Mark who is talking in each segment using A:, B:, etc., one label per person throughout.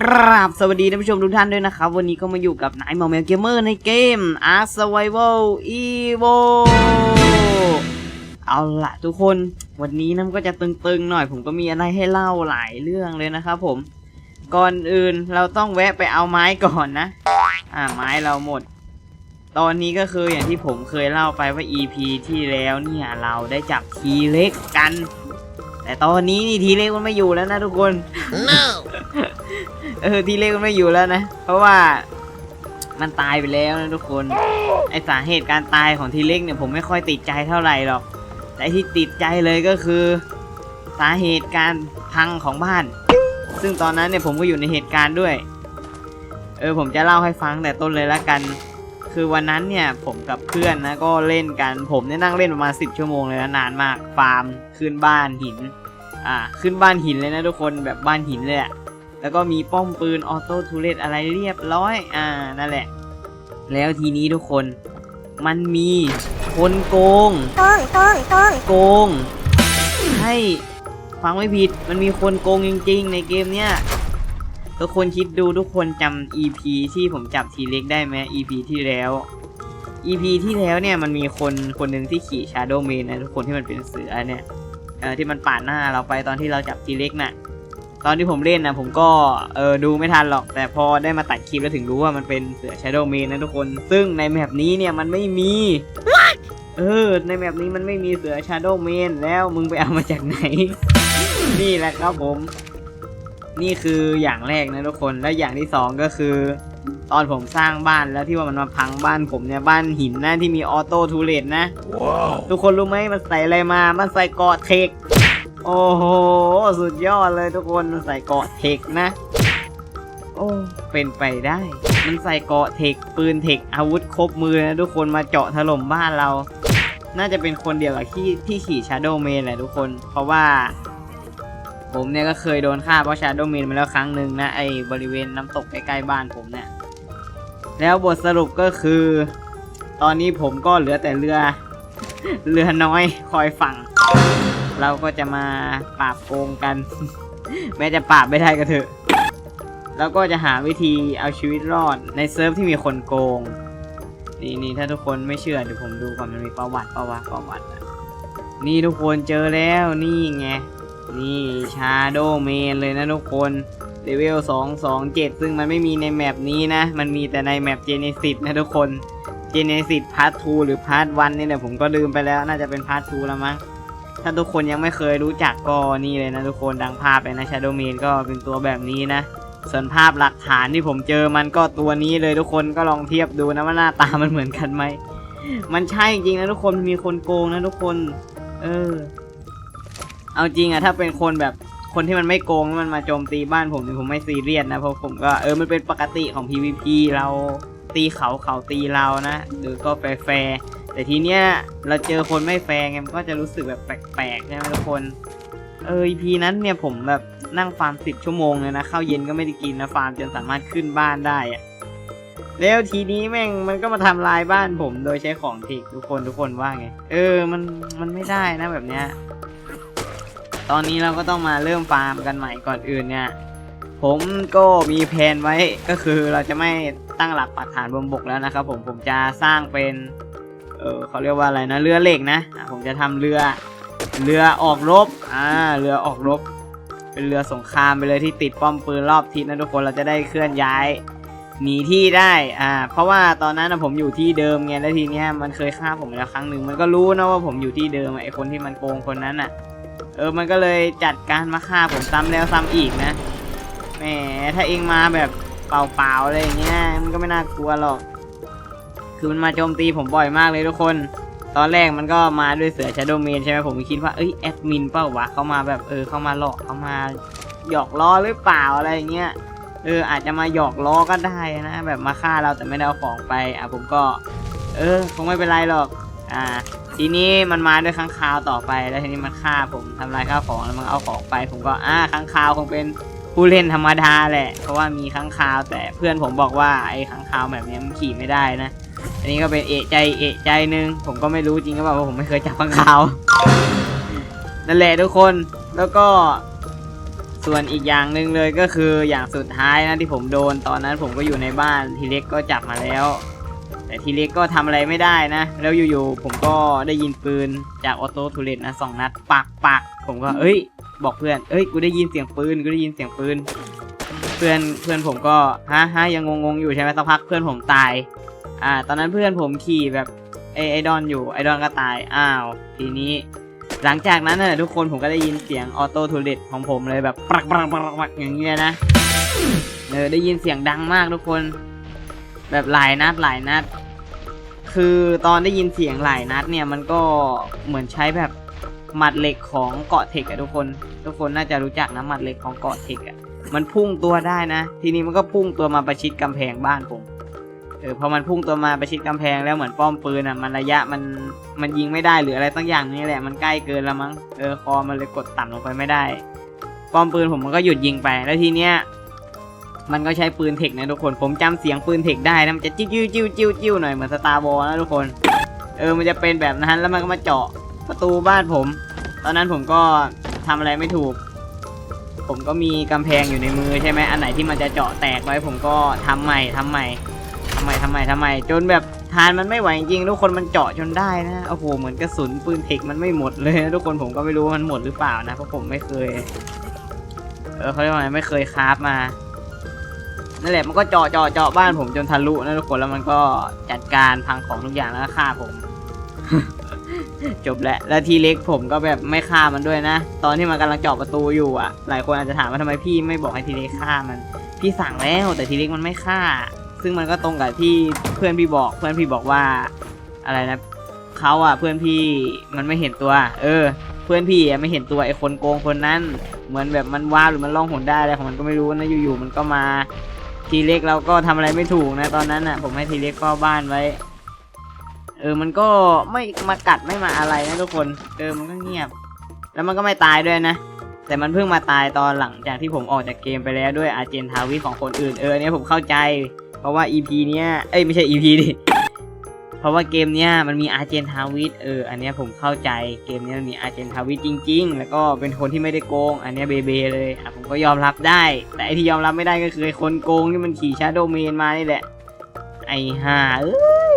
A: ครับสวัสดีท่านผู้ชมทุกท่านด้วยนะครับ วันนี้ก็มาอยู่กับนายหมอแมวเกมเมอร์ในเกม Ark Survival Evo เอาละทุกคนวันนี้น้ำก็จะตึงๆหน่อยผมก็มีอะไรให้เล่าหลายเรื่องเลยนะครับผม ก่อนอื่นเราต้องแวะไปเอาไม้ก่อนนะ อ่าไม้เราหมด ตอนนี้ก็คืออย่างที่ผมเคยเล่าไปว่า EP ที่แล้วเนี่ยเราได้จับทีเล็กกัน แต่ตอนนี้นี่ทีเล็กมันไม่อยู่แล้วนะทุกคน
B: No!
A: เออทีเล็กมันไม่อยู่แล้วนะ เพราะว่ามันตายไปแล้วนะทุกคน ไอสาเหตุการตายของทีเล็กเนี่ยผมไม่ค่อยติดใจเท่าไหร่หรอก แต่ที่ติดใจเลยก็คือ สาเหตุการพังของบ้าน ซึ่งตอนนั้นเนี่ยผมก็อยู่ในเหตุการณ์ด้วย เออผมจะเล่าให้ฟังแต่ต้นเลยละกัน คือวันนั้นเนี่ยผมกับเพื่อนนะก็เล่นกัน ผมเนี่ยนั่งเล่นประมาณ10 ชั่วโมงเลยนะนานมาก ฟาร์มขึ้นบ้านหิน อ่าขึ้นบ้านหินเลยนะทุกคนแบบบ้านหินเลยอะ แล้วก็มีป้อมปืนออโต้ทูเลตอะไรเรียบร้อย อ่า นั่นแหละ แล้วทีนี้ทุกคน มันมีคนโกง
B: โกงโกงโกง
A: โกง ให้ฟังไม่ผิด มันมีคนโกงจริง ๆ ในเกมเนี้ยทุกคนคิดดูทุกคนจำ EP ที่ผมจับทีเล็กได้ไหม EP ที่แล้ว EP ที่แล้วเนี่ยมันมีคนคนหนึ่งที่ขี่ Shadow m a n นะทุกคนที่มันเป็นเสือเนี่ยเออที่มันปาดหน้าเราไปตอนที่เราจับทีเล็กน่ะ ตอนที่ผมเล่นนะผมก็เออดูไม่ทันหรอก แต่พอได้มาตัดคลิปแล้วถึงรู้ว่ามันเป็นเสือ Shadow m a n นะทุกคน ซึ่งในแมปนี้เนี่ยมันไม่มีเออในแมปนี้มันไม่มีเสือ Shadow m a n แล้วมึงไปเอามาจากไหน นี่แหละครับผม นี่คืออย่างแรกนะทุกคนและอย่างที่สองก็คือ ตอนผมสร้างบ้านแล้วที่ว่ามันมาพังบ้านผมเนี่ยบ้านหินนะที่มีออโต้ทูเลตนะ
B: Wow!
A: ทุกคนรู้ไหมมันใส่อะไรมา มันใส่เกราะเทค โอ้โห สุดยอดเลยทุกคนมันใส่เกราะเทคนะ โอ้เป็นไปได้ มันใส่เกราะเทคปืนเทคอาวุธครบมือนะทุกคนมาเจาะถล่มบ้านเรา น่าจะเป็นคนเดียวกับที่ที่ขี่ Shadow m a n แหละทุกคน เพราะว่า ผมเนี่ยก็เคยโดนฆ่าเพราะ Shadow m a n มาแล้วครั้งหนึ่งนะไอบริเวณน้ำตกใกล้ๆบ้านผมเนี่ยแล้วบทสรุปก็คือ ตอนนี้ผมก็เหลือแต่เรือ เรือน้อยคอยฝั่ง เราก็จะมาปราบโกงกัน แม้จะปราบไม่ได้ก็เถอะแล้วก็จะหาวิธีเอาชีวิตรอดในเซิร์ฟที่มีคนโกง นี่นี่ถ้าทุกคนไม่เชื่อเดี๋ยวผมดูก่อนมันมีประวัติประวัติประวัตินี่ทุกคนเจอแล้วนี่ไงนี่ชาโดเมนเลยนะทุกคนเลเวล227 ซึ่งมันไม่มีในแมปนี้นะ มันมีแต่ในแมปเจเนซิสนะทุกคนเจเนซิสพาร์ท2หรือพาร์ท1นี่แหละผมก็ลืมไปแล้ว น่าจะเป็นพาร์ท2แล้วมั้ง ถ้าทุกคนยังไม่เคยรู้จักก็นี่เลยนะทุกคนดังภาพเลยนะ Shadow m a n ก็เป็นตัวแบบนี้นะ ส่วนภาพหลักฐานที่ผมเจอมันก็ตัวนี้เลยทุกคนก็ลองเทียบดูนะว่าหน้าตามันเหมือนกันไหม มันใช่จริงนะทุกคนมีคนโกงนะทุกคน เออ เอาจริงอะถ้าเป็นคนแบบคนที่มันไม่โกงมันมาโจมตีบ้านผมเนี่ยผมไม่ซีเรียสนะเพราะผมก็เออมันเป็นปกติของ PVP เราตีเขาเขาตีเรานะหรือก็แฟร์ แต่ทีเนี้ยเราเจอคนไม่แฟร์ไงมันก็จะรู้สึกแบบแปลกๆใช่ไหมทุกคน เออ EP นั้นเนี่ยผมแบบนั่งฟาร์มสิบชั่วโมงเลยนะข้าวเย็นก็ไม่ได้กินนะฟาร์มจนสามารถขึ้นบ้านได้อะแล้วทีนี้แม่งมันก็มาทำลายบ้านผมโดยใช้ของทิกทุกคนทุกคนว่าไง เออมันมันไม่ได้นะแบบเนี้ยตอนนี้เราก็ต้องมาเริ่มฟาร์มกันใหม่ก่อนอื่นเนี่ย ผมก็มีแผนไว้ก็คือเราจะไม่ตั้งหลักปักฐานบนบกแล้วนะครับผมผมจะสร้างเป็น ออเขาเรียกว่าอะไรนะเรือเหล็กนะผมจะทำเรือเรือออกรบอ่าเรือออกรบ เป็นเรือสงครามไปเลยที่ติดป้อมปืนรอบทิศนะทุกคนเราจะได้เคลื่อนย้ายหนีที่ได้อ่าเพราะว่าตอนนั้นนะผมอยู่ที่เดิมไงแล้วทีเนี้ยมันเคยฆ่าผมแล้วครั้งหนึ่งมันก็รู้นะว่าผมอยู่ที่เดิมไอคนที่มันโกงคนนั้นอะเออมันก็เลยจัดการมาฆ่าผมซ้ำแล้วซ้ำอีกนะแหมถ้าเองมาแบบเปล่าๆอะไรอย่างเงี้ยมันก็ไม่น่ากลัวหรอก คือมันมาโจมตีผมบ่อยมากเลยทุกคน ตอนแรกมันก็มาด้วยเสือ Shadow m a n ใช่ไหมผมคิดว่าเอ้ยแอดมินเปล่าวะเขามาแบบเออเขามาหลอกเขามาหยอกล้อหรือเปล่าอะไรอย่างเงี้ยเอออาจจะมาหยอกล้อก็ได้นะ แบบมาฆ่าเราแต่ไม่ได้เอาของไปอะผมก็ เออคงไม่เป็นไรหรอกอ่าทีนี้มันมาด้วยค้างคาวต่อไปแล้วทีนี้มันฆ่าผมทำลายข้าวของแล้วมันเอาของไป ผมก็อ่าค้างคาวคงเป็นผู้เล่นธรรมดาแหละ เพราะว่ามีค้างคาวแต่เพื่อนผมบอกว่าไอ้ค้างคาวแบบนี้มันขี่ไม่ได้นะ อันนี้ก็เป็นเอะใจเอะใจหนึ่งผมก็ไม่รู้จริงก็บอกว่าผมไม่เคยจับข้างคาว นั่นแหละทุกคนแล้วก็ส่วนอีกอย่างหนึ่งเลยก็คืออย่างสุดท้ายนะที่ผมโดนตอนนั้นผมก็อยู่ในบ้านทีเล็กก็จับมาแล้ว แต่ทีเล็กก็ทำอะไรไม่ได้นะ แล้วอยู่ๆผมก็ได้ยินปืนจากออโต้ทูเลตนะสองนัดปักปักผมก็เอ้ย บอกเพื่อนเอ้ยกูได้ยินเสียงปืนกูได้ยินเสียงปืน เพื่อนเพื่อนผมก็ฮะฮะยังงงๆอยู่ใช่ไหมสักพักเพื่อนผมตาย อ่า ตอนนั้นเพื่อนผมขี่แบบไอไอดอนอยู่ไอดอนก็ตายอ้าว ทีนี้ หลังจากนั้นน่ะทุกคนผมก็ได้ยินเสียงออโต้ทูเลตของผมเลยแบบปักปักปักปักอย่างเงี้ยนะเออได้ยินเสียงดังมากทุกคน แบบหลายนัดหลายนัด คือตอนได้ยินเสียงหลายนัดเนี่ยมันก็เหมือนใช้แบบหมัดเหล็กของเกาะเทคอะทุกคน ทุกคนน่าจะรู้จักนะหมัดเหล็กของเกาะเทคอะมันพุ่งตัวได้นะ ทีนี้มันก็พุ่งตัวมาประชิดกำแพงบ้านผม ออพอมันพุ่งตัวมาไปชิดกำแพงแล้วเหมือนป้อมปืนอะมันระยะมันมันยิงไม่ได้หรืออะไรตั้งอย่างนี้แหละมันใกล้เกินแล้วมั้งเออคอมันเลยกดต่ำลงไปไม่ได้ ป้อมปืนผมมันก็หยุดยิงไปแล้วทีเนี้ยมันก็ใช้ปืนเทคนะทุกคน ผมจำเสียงปืนเทคได้นะมันจะจิ้วจิ้วจิ้วจิ้วจิ้วหน่อยเหมือนสตาร์บอลนะทุกคน เออมันจะเป็นแบบนั้นแล้วมันก็มาเจาะประตูบ้านผม ตอนนั้นผมก็ทำอะไรไม่ถูก ผมก็มีกำแพงอยู่ในมือใช่ไหมอันไหนที่มันจะเจาะแตกไว้ผมก็ทำใหม่ทำใหม่ำใหม่ทำใหม่ทำใหม่จนแบบทานมันไม่ไหวจริงทุกคนมันเจาะจนได้นะโอ้โหเหมือนกระสุนปืนเทคมันไม่หมดเลยทุกคนผมก็ไม่รู้มันหมดหรือเปล่านะเพราะผมไม่เคย เออเขาเรียกว่าไงไม่เคยคราฟมานั่นแหละมันก็เจาะเจาะเจาะบ้านผมจนทะลุนะทุกคนแล้วมันก็จัดการพังของทุกอย่างแล้วก็ฆ่าผม จบแล้วแล้วทีเล็กผมก็แบบไม่ฆ่ามันด้วยนะ ตอนที่มันกำลังเจาะประตูอยู่อะ หลายคนอาจจะถามว่าทำไมพี่ไม่บอกให้ทีเล็กฆ่ามัน พี่สั่งแล้วแต่ทีเล็กมันไม่ฆ่า ซึ่งมันก็ตรงกับที่เพื่อนพี่บอก เพื่อนพี่บอกว่าอะไรนะเขาอะเพื่อนพี่มันไม่เห็นตัว เออ เพื่อนพี่ไม่เห็นตัวไอ้คนโกงคนนั้น เหมือนแบบมันว้าหรือมันล่องหนได้อะไรของมันก็ไม่รู้นะอยู่ๆมันก็มา ทีเล็กเราก็ทำอะไรไม่ถูกนะตอนนั้นอะ ผมให้ทีเล็กเฝ้าบ้านไว้ เออมันก็ไม่มากัดไม่มาอะไรนะทุกคนเออมันก็เงียบ แล้วมันก็ไม่ตายด้วยนะแต่มันเพิ่งมาตายตอนหลังจากที่ผมออกจากเกมไปแล้วด้วยอาเจนทาวิของคนอื่นเออเนี้ยผมเข้าใจ เพราะว่า EP เนี้ย เอ้ยไม่ใช่ EP ดิ เพราะว่าเกมเนี้ยมันมีอาร์เจนทาวิทเออ อันเนี้ยผมเข้าใจ เกมเนี้ยมันมีอาร์เจนทาวิทจริง ๆ แล้วก็เป็นคนที่ไม่ได้โกง อันเนี้ยเบเบเลยอะผมก็ยอมรับได้ แต่ไอที่ยอมรับไม่ได้ก็คือไอ้คนโกงที่มันขี่ชาโดเมนมานี่แหละ ไอ้ห่าเอ้ย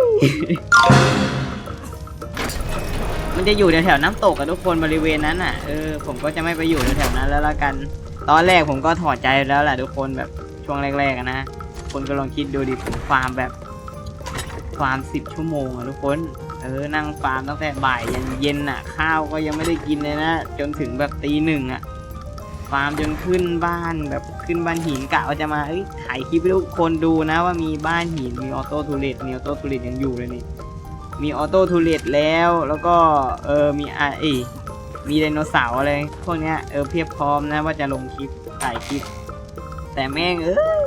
A: มันจะอยู่แถวๆน้ำตกกับทุกคนบริเวณนั้นอะ เออ ผมก็จะไม่ไปอยู่แถวๆนั้นแล้วละกัน ตอนแรกผมก็ถอดใจแล้วแหละทุกคนแบบช่วงแรกๆนะ คนก็ลองคิดดูดิผมฟาร์มแบบฟาร์มสิบชั่วโมงอะทุกคน เออ นั่งฟาร์มตั้งแต่บ่ายยันเย็นอะข้าวก็ยังไม่ได้กินเลยนะ จนถึงแบบตีหนึ่งอะฟาร์มจนขึ้นบ้านแบบขึ้นบ้านหินกะว่าจะมาเอ้ยถ่ายคลิปให้ทุกคนดูนะว่ามีบ้านหินมีออโต้ทูเลตมีออโต้ทูเลตยังอยู่เลยนี่มีออโต้ทูเลตแล้วแล้วก็เออมีอะเอมีไดโนเสาร์อะไรพวกเนี้ยเออเพียบพร้อมนะว่าจะลงคลิปถ่ายคลิป แต่แม่งเออ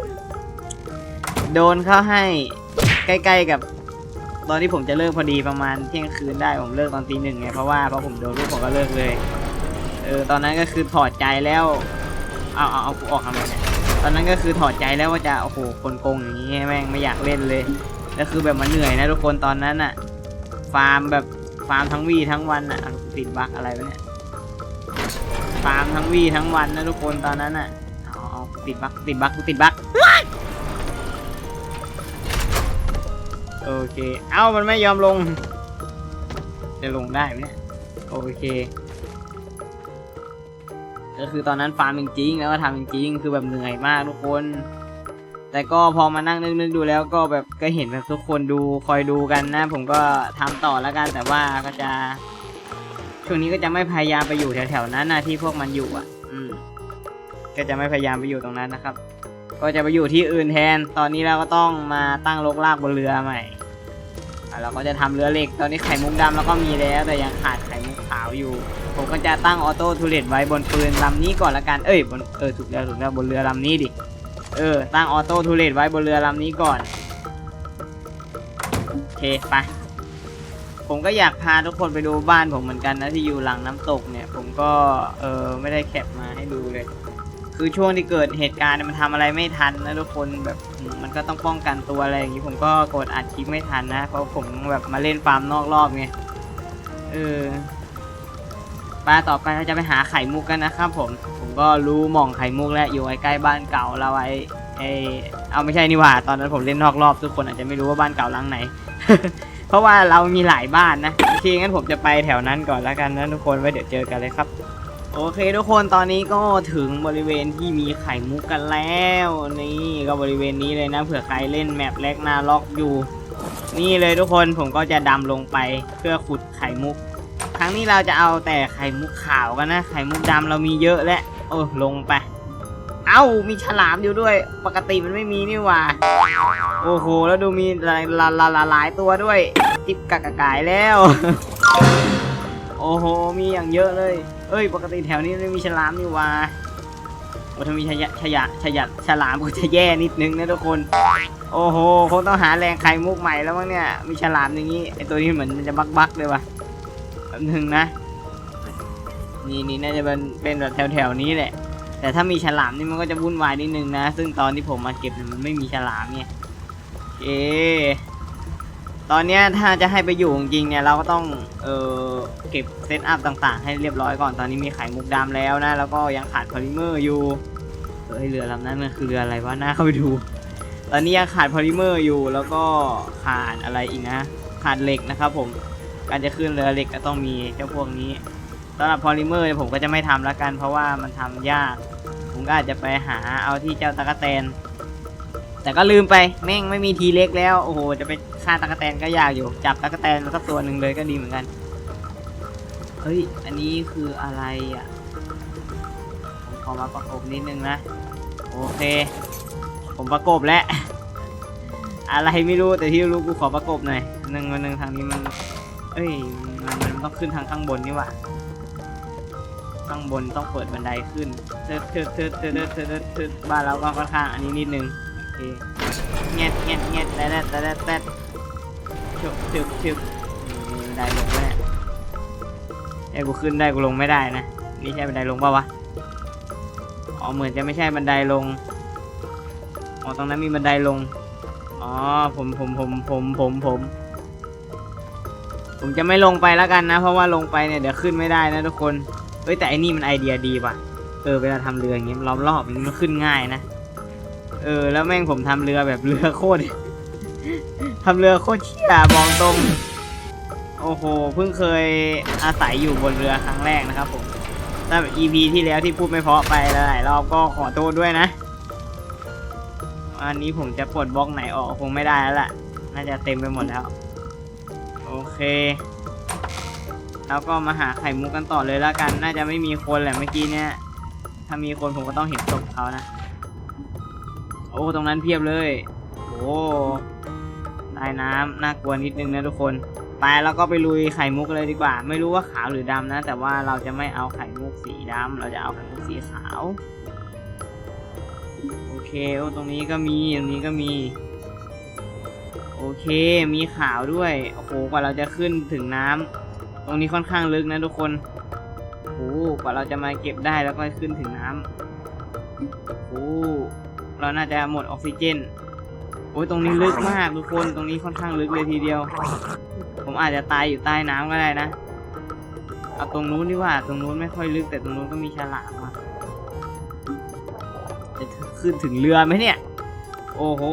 A: โดนเข้าให้ใกล้ ๆกับ ตอนที่ผมจะเลิกพอดีประมาณเที่ยงคืนได้ผมเลิกตอนตีหนึ่งไงเพราะว่าเพราะผมโดนลูกผมก็เลิกเลยเออตอนนั้นก็คือถอดใจแล้วเอาเอาเอากูออกทำไมเนี่ยตอนนั้นก็คือถอดใจแล้วว่าจะโอ้โหคนโกงอย่างนี้แม่งไม่อยากเล่นเลยแล้วคือแบบมันเหนื่อยนะทุกคนตอนนั้นอะฟาร์มแบบฟาร์มทั้งวีทั้งวันอะอะติดบั๊กอะไรวะเนี่ยฟาร์มทั้งวีทั้งวันนะทุกคนตอนนั้นอะเอาเอาติดบั๊กติดบั๊กติดบั๊ก โอเค เอ้ามันไม่ยอมลง จะลงได้ไหมเนี่ย โอเค ก็คือตอนนั้นฟาร์มจริงๆ แล้วก็ทำจริงๆ คือแบบเหนื่อยมากทุกคน แต่ก็พอมานั่งนึกๆดูแล้วก็แบบก็เห็นแบบทุกคนดูคอยดูกันนะ ผมก็ทำต่อแล้วกัน แต่ว่าก็จะ ช่วงนี้ก็จะไม่พยายามไปอยู่แถวๆนั้นนะที่พวกมันอยู่อะ อืม ก็จะไม่พยายามไปอยู่ตรงนั้นนะครับก็จะไปอยู่ที่อื่นแทน ตอนนี้เราก็ต้องมาตั้งลกลากบนเรือใหม่ เราก็จะทำเรือเหล็ก ตอนนี้ไข่มุกดำเราก็มีแล้ว แต่ยังขาดไข่มุกขาวอยู่ ผมก็จะตั้งออโต้ทูเลตไว้บนปืนลำนี้ก่อนละกัน เอ้ยบนเออถูกแล้วถูกแล้วบนเรือลำนี้ดิ เออตั้งออโต้ทูเลตไว้บนเรือลำนี้ก่อนโอเคไปผมก็อยากพาทุกคนไปดูบ้านผมเหมือนกันนะที่อยู่หลังน้ำตกเนี่ย ผมก็เออไม่ได้แคปมาให้ดูเลย คือช่วงที่เกิดเหตุการณ์เนี่ยมันทำอะไรไม่ทันนะทุกคนแบบอืมมันก็ต้องป้องกันตัวอะไรอย่างนี้ผมก็กดอัดคลิปไม่ทันนะ เพราะผมแบบมาเล่นฟาร์มนอกรอบไงเออไปต่อไปเราจะไปหาไข่มุกกันนะครับผมผมก็รู้หม่องไข่มุกแล้วอยู่ใกล้ๆบ้านเก่าเราไอ้ไอเอาไม่ใช่นี่หว่า ตอนนั้นผมเล่นนอกรอบทุกคนอาจจะไม่รู้ว่าบ้านเก่าหลังไหน เพราะว่าเรามีหลายบ้านนะโอเคงั้นผมจะไปแถวนั้นก่อนแล้วกันนะทุกคนไว้เดี๋ยวเจอกันเลยครับ โอเคทุกคนตอนนี้ก็ถึงบริเวณที่มีไข่มุกกันแล้ว นี่ก็บริเวณนี้เลยนะเผื่อใครเล่นแมปแลกนาล็อกอยู่ นี่เลยทุกคนผมก็จะดำลงไปเพื่อขุดไข่มุก ครั้งนี้เราจะเอาแต่ไข่มุกขาวกันนะไข่มุกดำเรามีเยอะแล้วโอ้ลงไป เอ้ามีฉลามอยู่ด้วย ปกติมันไม่มีนี่หว่า โอ้โหแล้วดูมีหลายหลายหลายหลายหลายตัวด้วย จิบกะกะกายแล้ว โอ้โหมีอย่างเยอะเลย เอ้ย ปกติแถวนี้ไม่มีฉลามนี่ว่าโอ้ถ้ามีชะยะชะยะชะยะฉลามก็จะแย่นิดนึงนะทุกคน โอ้โหคงต้องหาแรงไข่มุกใหม่แล้วมั้งเนี่ย มีฉลามอย่างนี้ไอตัวนี้เหมือนมันจะบักบักเลยว่ะแป๊บนึงนะ นี่นี่น่าจะเป็นเป็นแบบแถวๆนี้แหละ แต่ถ้ามีฉลามนี่มันก็จะวุ่นวายนิดนึงนะ ซึ่งตอนที่ผมมาเก็บมันไม่มีฉลามเนี่ยโอเค ตอนเนี้ยถ้าจะให้ไปอยู่จริงๆเนี่ยเราก็ต้องเออเก็บเซตอัพต่างๆ ให้เรียบร้อยก่อนตอนนี้มีไข่มุกดำแล้วนะ แล้วก็ยังขาดพอลิเมอร์อยู่เฮ้ยเรือลำนั้นมันคือเรืออะไรวะน่าเข้าไปดู ตอนนี้ยังขาดพอลิเมอร์อยู่แล้วก็ขาดอะไรอีกนะ ขาดเหล็กนะครับผมการจะขึ้นเรือเหล็กก็ต้องมีเจ้าพวกนี้สำหรับพอลิเมอร์ผมก็จะไม่ทำละกัน เพราะว่ามันทำยาก ผมก็อาจจะไปหาเอาที่เจ้าตะกะแตน แต่ก็ลืมไปแม่งไม่มีทีเล็กแล้วโอ้โหจะไปฆ่าตะกแตนก็ยากอยู่ จับตะกแตนมันก็ตัวหนึ่งเลยก็ดีเหมือนกันเฮ้ยอันนี้คืออะไรอะผมขอมาประกบนิดนึงนะโอเค ผมประกบแล้วอะไรไม่รู้แต่ที่รู้กูขอประกบหน่อยหนึ่งวันหนึ่งทางนี้มันเอ้ยมันมันต้องขึ้นทางข้างบนนี่วะข้างบนต้องเปิดบันไดขึ้นเทิดเทิดเทิดเทิดเทิดเทิดบ้านเราก็ค่อนข้างอันนี้นิดนึง เงียบเงียบเงียบแต่แต่แต่แต่ชึบชึบชึบมีบันไดลงไหมเนี่ยไอ้กูขึ้นได้กูลงไม่ได้นะ นี่ใช่บันไดลงเปล่าวะ อ๋อเหมือนจะไม่ใช่บันไดลง อ๋อตรงนั้นมีบันไดลง อ๋อผมผมผมผมผมผม ผมจะไม่ลงไปแล้วกันนะ เพราะว่าลงไปเนี่ยเดี๋ยวขึ้นไม่ได้นะทุกคน เฮ้ยแต่อันนี้มันไอเดียดีป่ะ เออเวลาทำเรืออย่างเงี้ยล้อมรอบมันขึ้นง่ายนะ เออ แล้วแม่งผมทำเรือแบบเรือโคตรทำเรือโคตรเชี่ยมองตรง โอ้โห เพิ่งเคยอาศัยอยู่บนเรือครั้งแรกนะครับผมถ้าแบบ EP ที่แล้วที่พูดไม่เพาะไปหลายรอบก็ขอโทษด้วยนะ อันนี้ผมจะปลดบล็อกไหนออกคงไม่ได้แล้วล่ะ น่าจะเต็มไปหมดแล้ว โอเค แล้วก็มาหาไข่มุกกันต่อเลยแล้วกัน น่าจะไม่มีคนแหละเมื่อกี้เนี่ย ถ้ามีคนผมก็ต้องเห็นศพเขานะ โอ้ตรงนั้นเพียบเลย โอ้ใต้น้ำน่ากลัวนิดนึงนะทุกคนไปแล้วก็ไปลุยไข่มุกเลยดีกว่า ไม่รู้ว่าขาวหรือดำนะ แต่ว่าเราจะไม่เอาไข่มุกสีดำเราจะเอาไข่มุกสีขาว โอเคโอ้ตรงนี้ก็มีตรงนี้ก็มี โอเคมีขาวด้วยโอ้โหกว่าเราจะขึ้นถึงน้ำตรงนี้ค่อนข้างลึกนะทุกคนโอ้โหกว่าเราจะมาเก็บได้แล้วก็ขึ้นถึงน้ำโอ้ เราน่าจะหมดออกซิเจน โอ้ยตรงนี้ลึกมากทุกคน ตรงนี้ค่อนข้างลึกเลยทีเดียว ผมอาจจะตายอยู่ใต้น้ำก็ได้นะ เอาตรงนู้นดีกว่า ตรงนู้นไม่ค่อยลึกแต่ตรงนู้นก็มีฉลามอะจะขึ้นถึงเรือไหมเนี่ย โอ้โห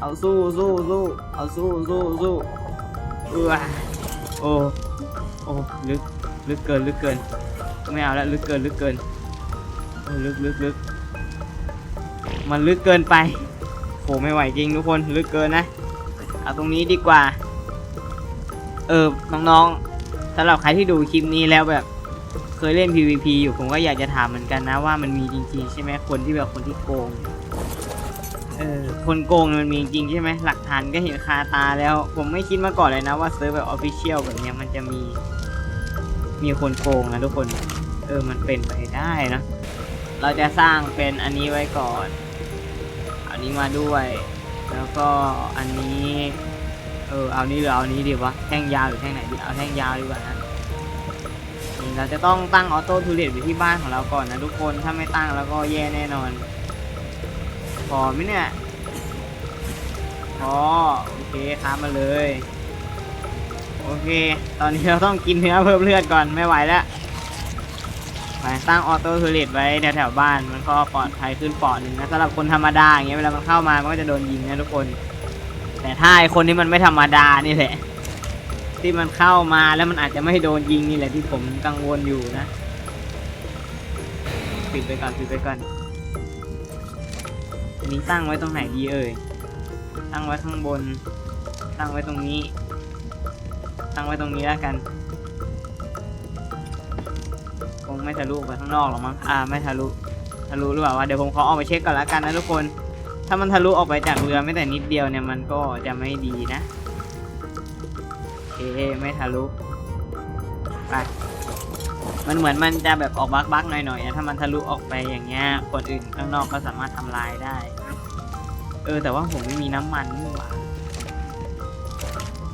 A: เอาสู้สู้สู้ เอาสู้สู้สู้เออโอ้โอ้ลึกลึกเกินลึกเกิน ไม่เอาแล้วลึกเกินลึกเกินโอ้ลึกลึกลึก มันลึกเกินไปโหไม่ไหวจริงทุกคนลึกเกินนะ เอาตรงนี้ดีกว่า เออน้องๆสำหรับใครที่ดูคลิปนี้แล้วแบบ เคยเล่น PVP อยู่ผมก็อยากจะถามเหมือนกันนะว่ามันมีจริงๆใช่ไหมคนที่แบบคนที่โกงเออคนโกงมันมีจริงใช่ไหมหลักฐานก็เห็นคาตาแล้ว ผมไม่คิดมาก่อนเลยนะว่าเซิร์ฟแบบออฟฟิเชียลแบบนี้มันจะมี มีคนโกงนะทุกคน เออมันเป็นไปได้นะ เราจะสร้างเป็นอันนี้ไว้ก่อน นนี้มาด้วย แล้วก็อันนี้ เออเอานี้หรือเอานี้ดีวะแท่งยาวหรือแท่งไหนดีเอาแท่งยาวดีกว่านะเราจะต้องตั้งออโต้ทูเลตไว้ที่บ้านของเราก่อนนะทุกคนถ้าไม่ตั้งแล้วก็แย่แน่นอนพอไหมเนี่ยพอโอเคค้ามาเลย โอเค ตอนนี้เราต้องกินเนื้อเพิ่มเลือดก่อนไม่ไหวแล้ว ไปตั้งออโต้ทูเลตไว้แถวแถวๆบ้านมันก็ปลอดภัยขึ้นเปอดหนึ่งนะสำหรับคนธรรมดาอย่างเงี้ยเวลามันเข้ามามันก็จะโดนยิงนะทุกคน แต่ถ้าไอคนที่มันไม่ธรรมดานี่แหละ ที่มันเข้ามาแล้วมันอาจจะไม่โดนยิงนี่แหละที่ผมกังวลอยู่นะปิดไปก่อนปิดไปก่อนอันนี้ตั้งไว้ตรงไหนดีเอ่ยตั้งไว้ข้างบน ตั้งไว้ตรงนี้ ตั้งไว้ตรงนี้แล้วกัน คงไม่ทะลุไปข้างนอกหรอกมั้งอ่าไม่ทะลุทะลุหรือเปล่าวะเดี๋ยวผมขอออกไปเช็คก่อนละกันนะทุกคน ถ้ามันทะลุออกไปจากเรือไม่แต่นิดเดียวเนี่ยมันก็จะไม่ดีนะโอเคไม่ทะลุไปมันเหมือนมันจะแบบออกบักบักๆหน่อยๆนะถ้ามันทะลุออกไปอย่างเงี้ยคนอื่นข้างนอกก็สามารถทำลายได้ เออแต่ว่าผมไม่มีน้ำมันนี่หว่า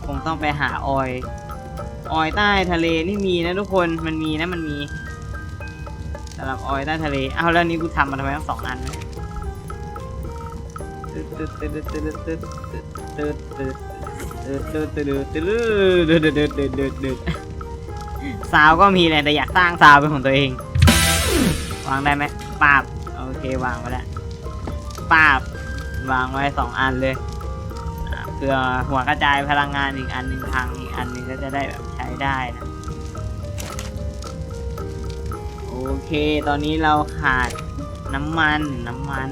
A: คงต้องไปหาออยออยใต้ทะเลนี่มีนะทุกคนมันมีนะมันมีำหรับออยใต้ทะเลเอาแล้วนี้กูทำมาทำไมต้องสองอันเนี่ยสาวก็มีแหละแต่อยากสร้างสาวเป็นของตัวเอง วางได้ไหมปาบโอเควางไว้แล้วปาบวางไว้สองอันเลยเพื่อหัวกระจายพลังงานอีกอันหนึ่งทางอีกอันหนึ่งก็จะได้แบบใช้ได้นะ เค ตอนนี้เราขาดน้ำมัน น้ำมัน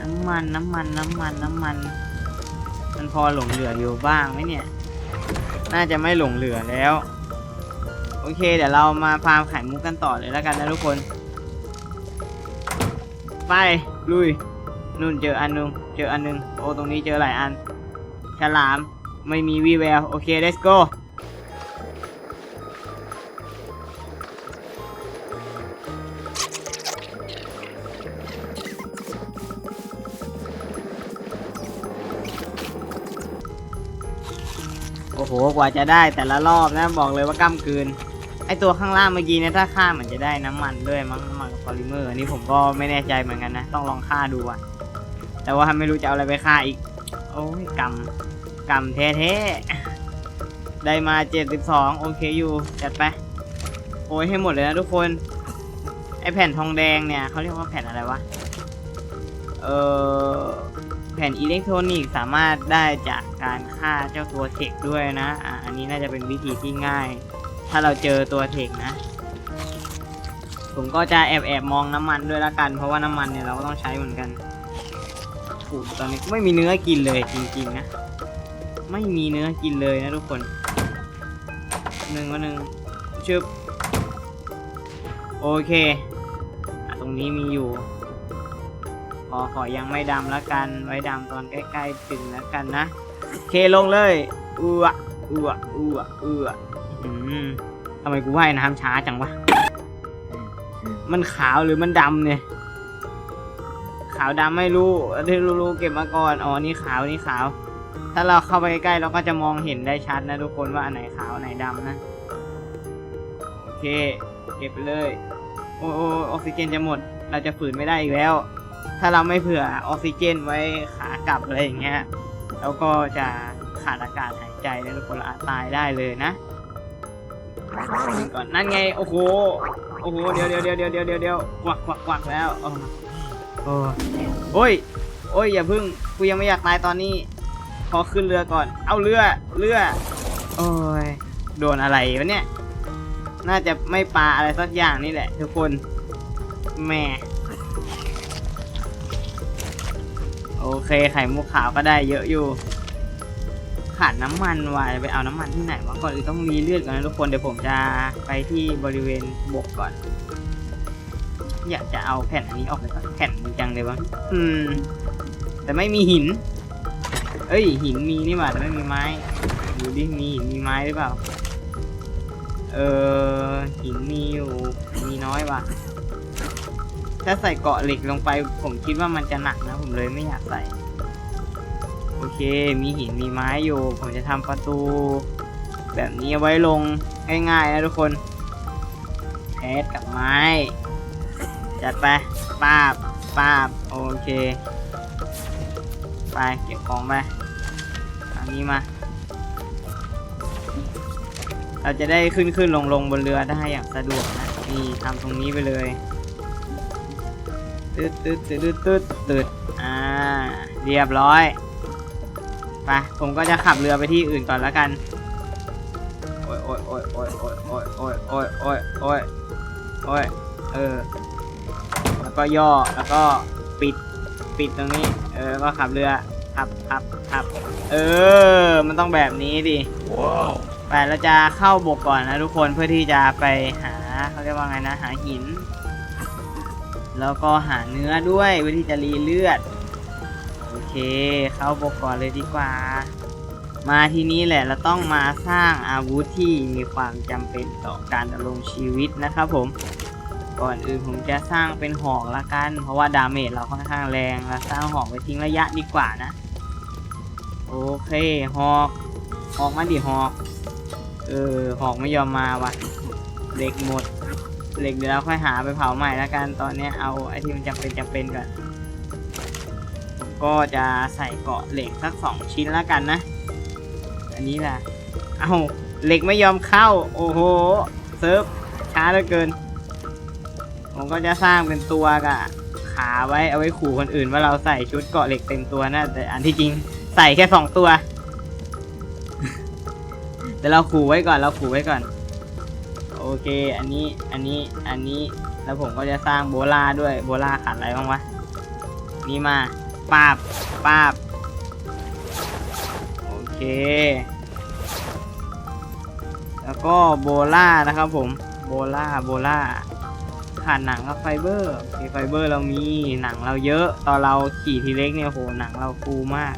A: น้ำมัน น้ำมัน น้ำมัน น้ำมัน มันพอหลงเหลืออยู่บ้างไหมเนี่ย น่าจะไม่หลงเหลือแล้ว โอเค เดี๋ยวเรามาฟาร์มไข่มุกกันต่อเลยแล้วกันนะทุกคน ไป ลุย นู่นเจออันนึง เจออันนึง โอ้ ตรงนี้เจอหลายอัน ฉลาม ไม่มีวีแวว โอเค let's go อ้โหกว่าจะได้แต่ละรอบนะบอกเลยว่าก้ากลืน ไอตัวข้างล่างเมื่อกี้เนี่ยถ้าฆ่ามันจะได้น้ำมันด้วยมั้งน้ำมันพอลิเมอร์อันนี้ผมก็ไม่แน่ใจเหมือนกันนะ ต้องลองฆ่าดูอะแต่ว่าไม่รู้จะเอาอะไรไปฆ่าอีก โอ้ยกำกำแท้ๆได้มา72โอเคอยู่จัดไปโอ้ยให้หมดเลยนะทุกคน ไอแผ่นทองแดงเนี่ยเขาเรียกว่าแผ่นอะไรวะเออแผ่นอิเล็กทรอนิกส์สามารถได้จากการ ฆ่าเจ้าตัวเทคด้วยนะ อะอันนี้น่าจะเป็นวิธีที่ง่าย ถ้าเราเจอตัวเทคนะ ผมก็จะแอบแอบมองน้ำมันด้วยละกัน เพราะว่าน้ำมันเนี่ยเราก็ต้องใช้เหมือนกันถูตอนนี้ไม่มีเนื้อกินเลยจริงๆนะ ไม่มีเนื้อกินเลยนะทุกคนหนึ่งวันหนึ่งชึบโอเคอตรงนี้มีอยู่ขอขอยังไม่ดำแล้วกัน ไว้ดำตอนใกล้ๆถึงแล้วกันนะ เคลงเลยอืออืออืออืออืมทำไมกูว่ายน้ำช้าจังวะ มันขาวหรือมันดำเนี่ย ขาวดำไม่รู้ที่รู้ๆเก็บมาก่อน อ๋อ นี่ขาว นี่ขาว ถ้าเราเข้าไปใกล้ๆเราก็จะมองเห็นได้ชัดนะทุกคนว่าอันไหนขาวอันไหนดำนะ โอเค เก็บไปเลย โอ้โอ้ออกซิเจนจะหมด เราจะฝืนไม่ได้อีกแล้ว ถ้าเราไม่เผื่อออกซิเจนไว้ขากลับอะไรอย่างเงี้ย แล้วก็จะขาดอากาศหายใจแล้วคนเราอาจตายได้เลยนะก่อนนั่นไงโอ้โหโอ้โหเดี๋ยวเดี๋ยวเดี๋ยวเดี๋ยวเดี๋ยวเดี๋ยวเดี๋ยวกวักกวักกวักแล้วโอ้โอ้โอ้ยโอ้ยอย่าพึ่งกูยังไม่อยากตายตอนนี้ขอขึ้นเรือก่อน เอาเรือเรือโอ้ยโดนอะไรวะเนี่ย น่าจะไม่ปลาอะไรสักอย่างนี่แหละทุกคนแหม่ โอเคไข่มุกขาวก็ได้เยอะอยู่ ขาดน้ำมันว่ะไปเอาน้ำมันที่ไหนวะก่อนอื่นต้องมีเลือดก่อนนะทุกคนเดี๋ยวผมจะไปที่บริเวณบกก่อน อยากจะเอาแผ่นอันนี้ออกไปก่อนแผ่นจริงจังเลยวะอืม แต่ไม่มีหิน เอ้ย หินมีนี่หว่าแต่ไม่มีไม้ดูดิมีหินมีไม้หรือเปล่า เออหินมีอยู่มีน้อยว่ะ ถ้าใส่เกาะเหล็กลงไป ผมคิดว่ามันจะหนักนะ ผมเลยไม่อยากใส่ โอเค มีหินมีไม้อยู่ ผมจะทำประตู แบบนี้ไว้ลงง่ายๆนะทุกคนแพสกับไม้ จัดไปป้าบป้าบโอเค ไปเก็บของไปอันนี้มา เราจะได้ขึ้นขึ้นลงลงบนเรือได้อย่างสะดวกนะ นี่ทำตรงนี้ไปเลย ตึ๊ดตึ๊ดตึ๊ดตึ๊ดตึ๊ดตึ๊ดอ่า เรียบร้อย ไป ผมก็จะขับเรือไปที่อื่นก่อนแล้วกัน โอ้ยโอ้ยโอ้ยโอ้ยโอ้ยโอ้ยโอ้ยโอ้ยโอ้ยโอ้ยโอ้ยเออ แล้วก็ย่อ แล้วก็ปิด ปิดตรงนี้ เออแล้วก็ขับเรือ ขับขับขับ เออ มันต้องแบบนี้ดิไปเราจะเข้าบกก่อนนะทุกคนเพื่อที่จะไปหาเขาเรียกว่าไงนะ หาหิน แล้วก็หาเนื้อด้วยเพื่อที่จะรีเลือด โอเค เข้าบกก่อนเลยดีกว่า มาที่นี้แหละเราต้องมาสร้างอาวุธที่มีความจำเป็นต่อการดำรงชีวิตนะครับผม ก่อนอื่นผมจะสร้างเป็นหอกละกัน เพราะว่าดาเมจเราค่อนข้างแรงเราสร้างหอกไว้ทิ้งระยะดีกว่านะ โอเคหอกหอกมาดิหอก เออหอกไม่ยอมมาว่ะเหล็กหมด เหล็กเดี๋ยวเราค่อยหาไปเผาใหม่แล้วกันตอนนี้เอาไอที่มันจำเป็นจำเป็นก่อนผมก็จะใส่เกาะเหล็กสักสองชิ้นแล้วกันนะ อันนี้ล่ะเอาเหล็กไม่ยอมเข้า โอ้โหเซิร์ฟช้าเหลือเกิน ผมก็จะสร้างเป็นตัวกับขาไว้เอาไว้ขู่คนอื่นว่าเราใส่ชุดเกาะเหล็กเต็มตัวนะแต่อันที่จริงใส่แค่สองตัวแต่เราขู่ไว้ก่อนเราขู่ไว้ก่อน โอเค อันนี้ อันนี้ อันนี้ แล้วผมก็จะสร้างโบล่าด้วย โบล่าขาดอะไรบ้างวะ นี่มาปาบปาบโอเค แล้วก็โบล่านะครับผม โบล่า โบล่า ขาดหนังกับไฟเบอร์โอเคไฟเบอร์เรามี หนังเราเยอะ ตอนเราขี่ทีเล็กเนี่ยโห หนังเราฟูมาก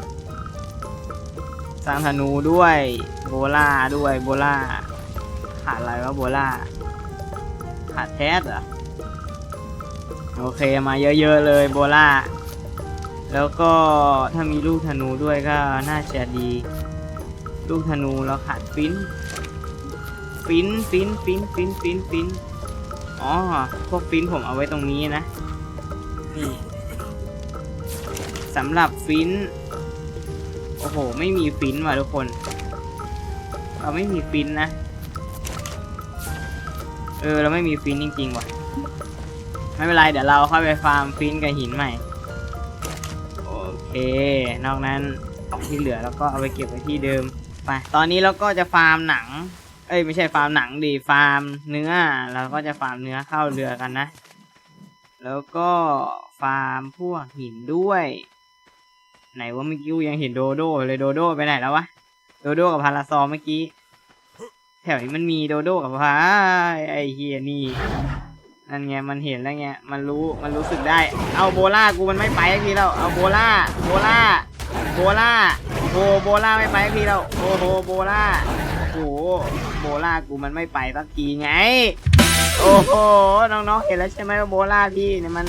A: สร้างธนูด้วย โบล่าด้วย โบล่า ขาดอะไรวะโบล่าขาดแทสเหรอ โอเคมาเยอะๆเลยโบล่า แล้วก็ถ้ามีลูกธนูด้วยก็น่าจะดี ลูกธนูเราขาดฟินฟินฟินฟินฟินฟินฟินอ๋อ พวกฟินผมเอาไว้ตรงนี้นะ นี่สำหรับฟินโอ้โห ไม่มีฟินว่ะทุกคน เราไม่มีฟินนะ เออเราไม่มีฟินจริงๆว่ะ ไม่เป็นไรเดี๋ยวเราค่อยไปฟาร์มฟินกับหินใหม่ โอเค นอกนั้นของที่เหลือเราก็เอาไปเก็บไว้ที่เดิมไปตอนนี้เราก็จะฟาร์มหนัง เอ้ยไม่ใช่ฟาร์มหนังดีฟาร์มเนื้อเราก็จะฟาร์มเนื้อเข้าเรือกันนะ แล้วก็ฟาร์มพวกหินด้วย ไหนว่าเมื่อกี้ยังเห็นโดโดเลยโดโดไปไหนแล้ววะโดโดกับพาราซอเมื่อกี้ แถวนี้มันมีโดโดกับพาไอเฮียนี่นั่นไงมันเห็นแล้วไงมันรู้มันรู้สึกได้ เอาโบล่ากูมันไม่ไปทีแล้วเอาโบล่าโบล่าโบล่าโบโบล่าไม่ไปทีแล้วโอ้โหโบล่าโอ้โหโบล่ากูมันไม่ไปสักทีไง โอ้โหน้องๆเห็นแล้วใช่ไหมว่าโบล่าพี่เนี่ยมัน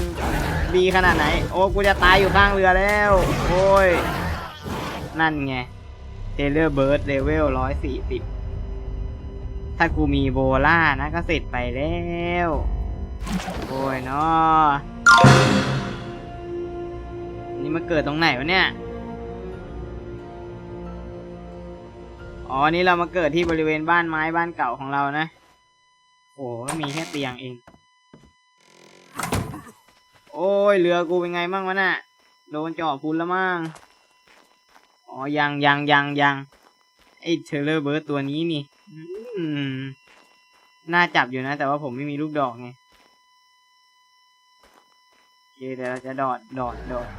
A: ดีขนาดไหน โอ้กูจะตายอยู่ข้างเรือแล้ว โอ้ยนั่นไงเทเลอร์เบิร์ดเลเวลร้อยสี่สิบ ถ้ากูมีโบล่านะก็เสร็จไปแล้ว โอ้ยเนาะนี่มาเกิดตรงไหนวะเนี่ย อ๋อ นี่เรามาเกิดที่บริเวณบ้านไม้บ้านเก่าของเรานะ โอ้มีแค่เตียงเอง โอ้ยเรือกูเป็นไงมั่งวะน่ะ โดนเจาะพุนแล้วมั่ง อ๋อ ยังยังยังยังไอ้เทเลอร์เบิร์ดตัวนี้นี่ น่าจับอยู่นะ แต่ว่าผมไม่มีลูกดอกไงโอเคเดี๋ยวเราจะดอดดอดดอด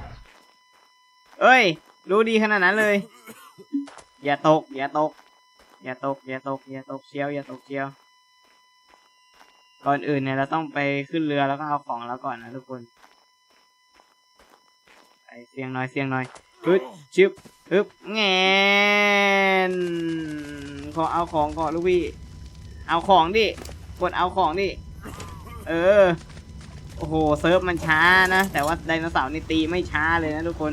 A: เอ้ย รู้ดีขนาดนั้นเลย อย่าตก อย่าตก อย่าตก อย่าตก อย่าตกเชียว อย่าตกเชียว ก่อนอื่นเนี่ยเราต้องไปขึ้นเรือแล้วก็เอาของแล้วก่อนนะทุกคน ไปเสียงหน่อยเสียงหน่อย ฮึดชึบฮึบแงนขอเอาของก่อนลูกพี่ เอาของดิ กดเอาของดิ เออ โอ้โห เซิร์ฟมันช้านะ แต่ว่าไดโนเสาร์นี่ตีไม่ช้าเลยนะทุกคน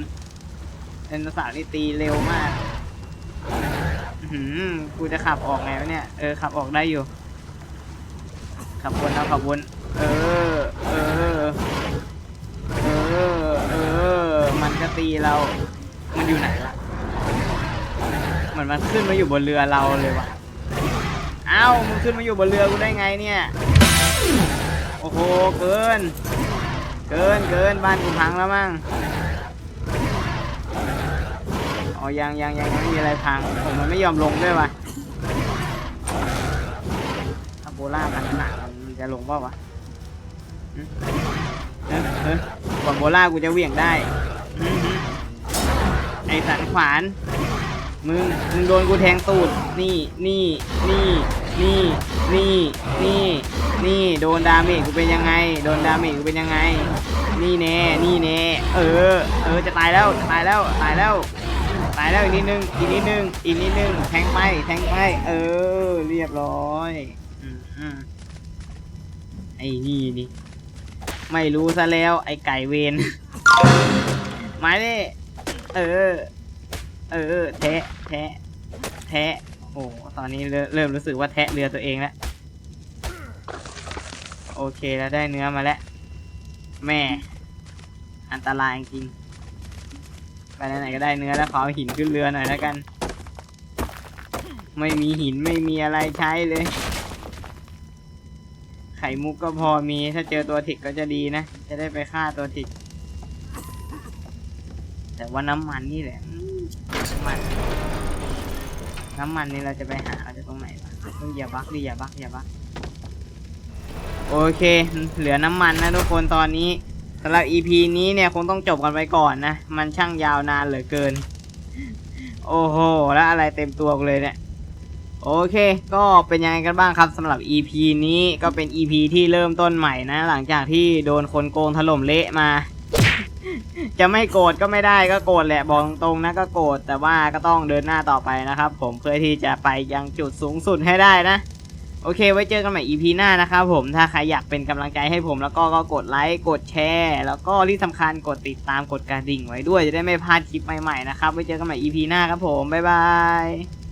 A: ไดโนเสาร์นี่ตีเร็วมากหือกูจะขับออกไงวะเนี่ย เออขับออกได้อยู่ ขับวนแล้วขับวน เออ เออ เออ เออ มันก็ตีเรา มันอยู่ไหนวะเหมือนมันขึ้นมาอยู่บนเรือเราเลยวะเอ้ามึงขึ้นมาอยู่บนเรือกูได้ไงเนี่ย โอ้โห เกิน เกินเกินบ้านกูพังแล้วมั้งอ๋อยังยังยังไม่มีอะไรพังผมมันไม่ยอมลงด้วยวะถ้าโบล่าพันหนักมันจะลงเปล่าวะเฮ้ยเฮ้ยก่อโบล่ากูจะเหวี่ยงได้ อสันขวาน มึง มึงโดนกูแทงตูด นี่ นี่ นี่ นี่ นี่ นี่ นี่ โดนดาเมจกูเป็นยังไง โดนดาเมจกูเป็นยังไง นี่แน่ นี่แน่ เออ เออ จะตายแล้ว จะตายแล้ว ตายแล้ว ตายแล้วอีกนิดนึง อีกนิดนึง อีกนิดนึง แทงไป แทงไป เออ เรียบร้อยอืมอืมไอ้นี่นี่ ไม่รู้ซะแล้ว ไอ้ไก่เวนไม้นี่เเออ เออ แทะ แทะ แทะ โอ้ตอนนี้เริ่มรู้สึกว่าแทะเรือตัวเองแล้ว โอเคแล้วได้เนื้อมาแล้ว แม่ อันตรายจริง ไปไหนก็ได้เนื้อแล้วขอหินขึ้นเรือหน่อยแล้วกัน ไม่มีหินไม่มีอะไรใช้เลย ไข่มุกก็พอมี ถ้าเจอตัวถิกก็จะดีนะ จะได้ไปฆ่าตัวถิก แต่ว่าน้ำมันนี่แหละน้ำมัน น้ำมันนี่เราจะไปหาเราจะตรงไหนวะเฮ้ยอย่าบักดิอย่าบักอย่าบักโอเค เหลือน้ำมันนะทุกคนตอนนี้สำหรับ EP นี้เนี่ยคงต้องจบกันไปก่อนนะ มันช่างยาวนานเหลือเกิน โอ้โห แล้วอะไรเต็มตัวเลยเนี่ย โอเค ก็เป็นยังไงกันบ้างครับสำหรับ EP นี้ก็เป็น EP ที่เริ่มต้นใหม่นะ หลังจากที่โดนคนโกงถล่มเละมา จะไม่โกรธก็ไม่ได้ก็โกรธแหละบอกตรงๆนะก็โกรธแต่ว่าก็ต้องเดินหน้าต่อไปนะครับ ผมเพื่อที่จะไปยังจุดสูงสุดให้ได้นะโอเค ไว้เจอกันใหม่ EP หน้านะครับผม ถ้าใครอยากเป็นกำลังใจให้ผมแล้วก็ก็กดไลค์ กดแชร์ แล้วก็ที่สำคัญกดติดตาม กดกระดิ่งไว้ด้วย จะได้ไม่พลาดคลิปใหม่ๆนะครับ ไว้เจอกันใหม่ EP หน้าครับผม บ๊ายบาย